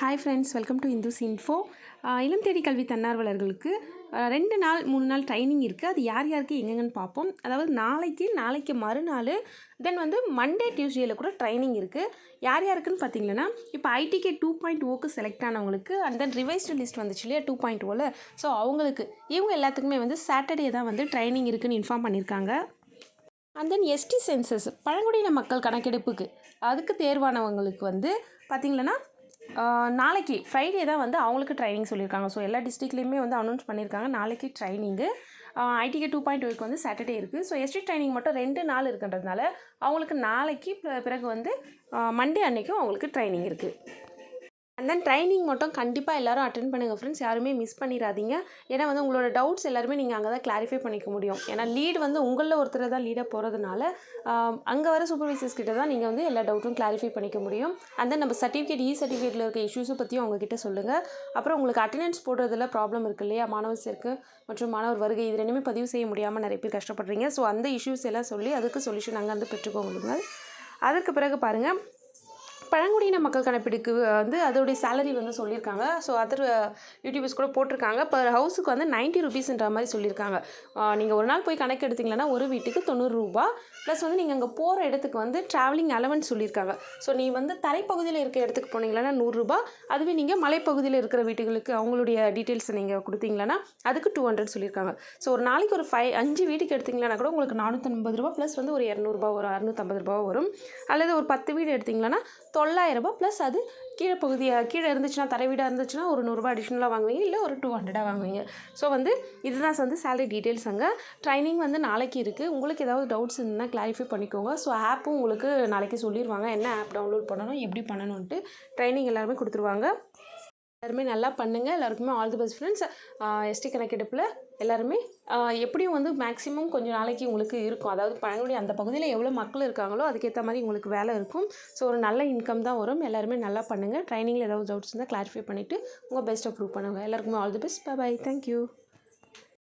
Hi friends welcome to Indus info இளம் தேடி கல்வி தன்னார்வலர்களுக்கு ரெண்டு நாள் மூணு நாள் ட்ரைனிங் இருக்குது அது யார் யாருக்கு எங்கெங்கன்னு பார்ப்போம். அதாவது நாளைக்கு நாளைக்கு மறுநாள் தென் வந்து மண்டே டியூஸ்டேயில் கூட ட்ரைனிங் இருக்குது யார் யாருக்குன்னு பார்த்தீங்கன்னா இப்போ ஐடிகே டூ பாயிண்ட் ஓக்கு செலக்ட் ஆனவங்களுக்கு அண்ட் தென் ரிவைஸ்டு லிஸ்ட் வந்துச்சு இல்லையா டூ பாயிண்ட் ஓவில் ஸோ அவங்களுக்கு இவங்க எல்லாத்துக்குமே வந்து சாட்டர்டே தான் வந்து ட்ரைனிங் இருக்குதுன்னு இன்ஃபார்ம் பண்ணியிருக்காங்க அண்ட் தென் எஸ்டி சென்சஸ் பழங்குடியின மக்கள் கணக்கெடுப்புக்கு அதுக்கு தேர்வானவங்களுக்கு வந்து பார்த்திங்கன்னா நாளைக்கு ஃப்ரைடே தான் வந்து அவங்களுக்கு ட்ரைனிங் சொல்லியிருக்காங்க. ஸோ எல்லா டிஸ்ட்ரிக்ட்லேயுமே வந்து அனௌன்ஸ் பண்ணியிருக்காங்க. நாளைக்கு ட்ரைனிங்கு ஐடிகே டூ பாயிண்ட் ஒய்க்கு வந்து சாட்டர்டே இருக்குது ஸோ எஸ்டி ட்ரைனிங் மட்டும் ரெண்டு நாள் இருக்குன்றதுனால அவங்களுக்கு நாளைக்கு பிற- பிறகு வந்து மண்டே அன்னைக்கும் அவங்களுக்கு ட்ரைனிங் இருக்குது அண்ட் தென் ட்ரைனிங் மட்டும் கண்டிப்பாக எல்லாரும் அட்டன் பண்ணுங்கள் ஃப்ரெண்ட்ஸ் யாருமே மிஸ் பண்ணிடாதீங்க ஏன்னா வந்து உங்களோட டவுட்ஸ் எல்லாருமே நீங்கள் அங்கே தான் கிளாரிஃபை பண்ணிக்க முடியும். ஏன்னா லீட் வந்து உங்களில் ஒருத்தர் தான் லீடாக போகிறதுனால அங்கே வர சூப்பர்வைசர்ஸ் கிட்ட தான் நீங்கள் வந்து எல்லா டவுட்டும் கிளாரிஃபை பண்ணிக்க முடியும். அண்ட் தென் நம்ம சர்டிஃபிகேட் இ சர்டிஃபிகேட்டில் இருக்க இஷ்யூஸை பற்றியும் அவங்கக்கிட்ட சொல்லுங்கள் அப்புறம் உங்களுக்கு அட்டண்டன்ஸ் போடுறதுல ப்ராப்ளம் இருக்கு இல்லையா? மாணவர் சேர்க்கு மற்றும் மாணவர் வருகை இது ரெண்டுமே பதிவு செய்ய முடியாமல் நிறைய பேர் கஷ்டப்படுறீங்க. ஸோ அந்த இஷ்யூஸ் எல்லாம் சொல்லி அதுக்கு சொல்யூஷன் அங்கே வந்து பெற்றுக்கோங்க அதற்கு பிறகு பாருங்கள் பழங்குடியின மக்கள் கணப்பெடுக்கு வந்து அதோடைய சேலரி வந்து சொல்லியிருக்காங்க. ஸோ அதர் யூடியூபர்ஸ் கூட போட்டிருக்காங்க. பர் ஹவுஸுக்கு வந்து 90 ருபீஸ்ன்ற மாதிரி சொல்லியிருக்காங்க. நீங்கள் ஒரு நாள் போய் கணக்கு எடுத்திங்கன்னா ஒரு வீட்டுக்கு தொண்ணூறு ரூபா. ப்ளஸ் வந்து நீங்கள் அங்கே போகிற இடத்துக்கு வந்து ட்ராவலிங் அலவன்ஸ் சொல்லியிருக்காங்க. ஸோ நீ வந்து தரைப்பகுதியில் இருக்க இடத்துக்கு போனீங்கன்னா நூறுரூபா அதுவே நீங்கள் மலைப்பகுதியில் இருக்கிற வீட்டுகளுக்கு அவங்களுடைய டீட்டெயில்ஸை நீங்கள் கொடுத்தீங்கன்னா அதுக்கு டூ ஹண்ட்ரட் சொல்லியிருக்காங்க. ஸோ ஒரு நாளைக்கு ஒரு ஃபைவ் அஞ்சு வீட்டுக்கு எடுத்திங்கன்னா கூட உங்களுக்கு நானூற்றம்பது ரூபா ப்ளஸ் வந்து ஒரு இரநூறுபா ஒரு அறுநூற்றம்பது ரூபா வரும். அல்லது ஒரு பத்து வீடு எடுத்தீங்கன்னா தொள்ளாயிரம் ரூபாய் ப்ளஸ் அது கீழே பகுதியாக கீழே இருந்துச்சுன்னா தரைவீடாக இருந்துச்சுன்னா ஒரு நூறுரூவா அடிஷ்னலாக வாங்குவீங்க இல்லை ஒரு டூ ஹண்ட்ரடாக வாங்குவீங்க. ஸோ வந்து இதுதான் வந்து சேலரி டீட்டெயில்ஸ் அங்கே. ட்ரைனிங் வந்து நாளைக்கு இருக்குது உங்களுக்கு ஏதாவது டவுட்ஸ் இருந்ததுன்னா கிளாரிஃபை பண்ணிக்கோங்க. ஸோ ஆப்பும் உங்களுக்கு நாளைக்கு சொல்லிடுவாங்க என்ன ஆப் டவுன்லோட் பண்ணணும் எப்படி பண்ணணும்ன்ட்டு ட்ரைனிங் எல்லாருமே கொடுத்துருவாங்க. எல்லாருமே நல்லா பண்ணுங்கள் எல்லாருக்குமே all the best friends ST கணக்கெடுப்பில் எல்லாருமே எப்படியும் வந்து மேக்ஸிமம் கொஞ்சம் நாளைக்கு உங்களுக்கு இருக்கும். அதாவது பழங்குடி அந்த பகுதியில் எவ்வளோ மக்கள் இருக்காங்களோ அதுக்கேற்ற மாதிரி உங்களுக்கு வேலை இருக்கும். ஸோ ஒரு நல்ல இன்கம் தான் வரும். எல்லாருமே நல்லா பண்ணுங்கள் ட்ரைனிங்கில் ஏதாவது டவுட்ஸ் இருந்தால் கிளாரிஃபை பண்ணிவிட்டு உங்கள் பெஸ்ட்டை ப்ரூவ் பண்ணுங்கள் எல்லாருக்குமே all the best bye bye thank you